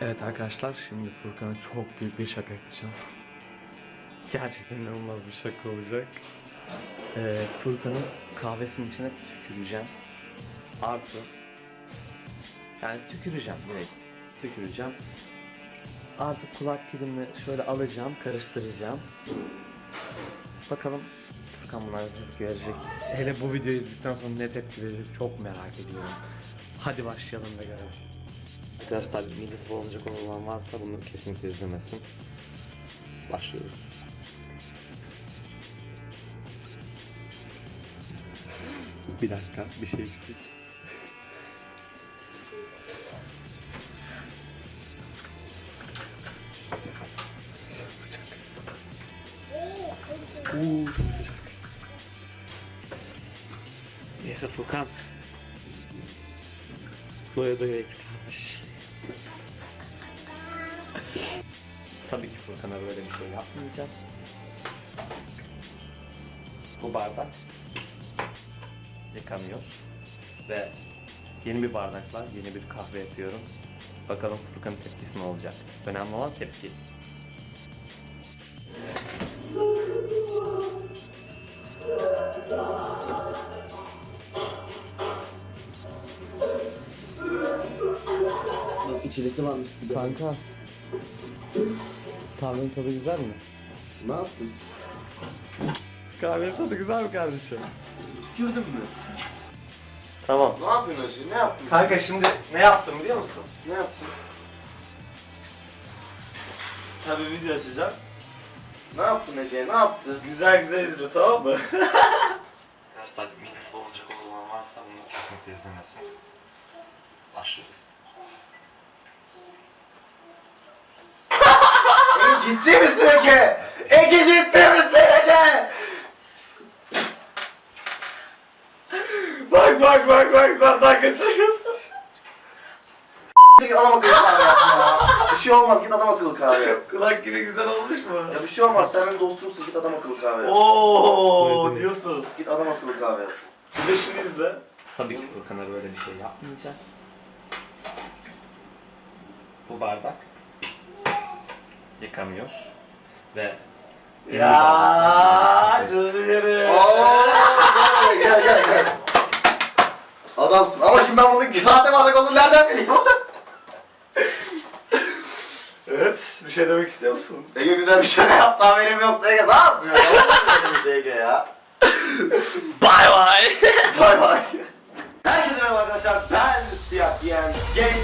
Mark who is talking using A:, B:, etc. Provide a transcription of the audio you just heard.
A: Evet arkadaşlar şimdi Furkan'a çok büyük bir şaka yapacağım. Gerçekten inanılmaz bir şaka olacak. Ee, Furkan'ın kahvesinin içine tüküreceğim. Artı yani tüküreceğim direkt. Tüküreceğim. Artık kulak kilimini şöyle alacağım, karıştıracağım. Bakalım Furkan buna ne tepki. Hele bu videoyu izledikten sonra ne tepki verecek çok merak ediyorum. Hadi başlayalım da görelim. Arkadaşlar midesi bulanacak olan varsa bunu kesinlikle izlemesin. Başlıyoruz. Bir dakika bir şey eksik. Sıcak. Uuu çok sıcak. Neyse Furkan. Doya doya iç kardeş. Tabii ki Furkan'a böyle bir şey yapmayacağım. Bu bardak yıkanıyor ve yeni bir bardakla yeni bir kahve yapıyorum. Bakalım Furkan'ın tepkisi ne olacak? Önemli olan tepki.
B: Bak içilisi varmış.
A: Kanka, kahvenin tadı güzel mi?
B: Ne yaptın?
A: Kahvenin tadı güzel mi kardeşim?
B: Tükürdün mü?
A: Tamam.
B: Ne yapıyorsun Hacı? Ne yaptın?
A: Kanka şimdi ne yaptım biliyor musun?
B: Ne yaptın?
A: Tabii video açacağım.
B: Ne yaptın Ege? Ne yaptın?
A: Güzel güzel izle tamam mı? Arkadaşlar midesi bulanacak olan varsa bunu kesinlikle izlemesin. Başlıyoruz.
B: Ege ciddi misin Ege? Ege ciddi misin Ege?
A: Bak bak bak bak sen daha kaçıyorsun.
B: Git adam akıllı kahve ya. Bir şey olmaz git adam akıllı kahve yap.
A: Kulak kiri güzel olmuş mu?
B: Ya bir şey olmaz sen benim dostumsun git adam akıllı kahve yap.
A: Oo diyorsun.
B: Git adam akıllı kahve yap.
A: Bir de şunu izle. Tabii ki Furkan'a böyle bir şey yapmayacağım. Bu bardak yıkamıyor ve
B: Ya. Oo, gel gel gel gel. Adamsın ama şimdi ben bunun sahte bardak olduğunu nereden bileyim?
A: Evet, bir şey demek istiyor musun?
B: Ege güzel bir şey yaptı haberim yok Ege ne yapıyor? ya? Olmadı bir şey Ege ya.
A: Bye bye.
B: Bay bay. Herkese merhaba arkadaşlar ben Siyah Diyen Genç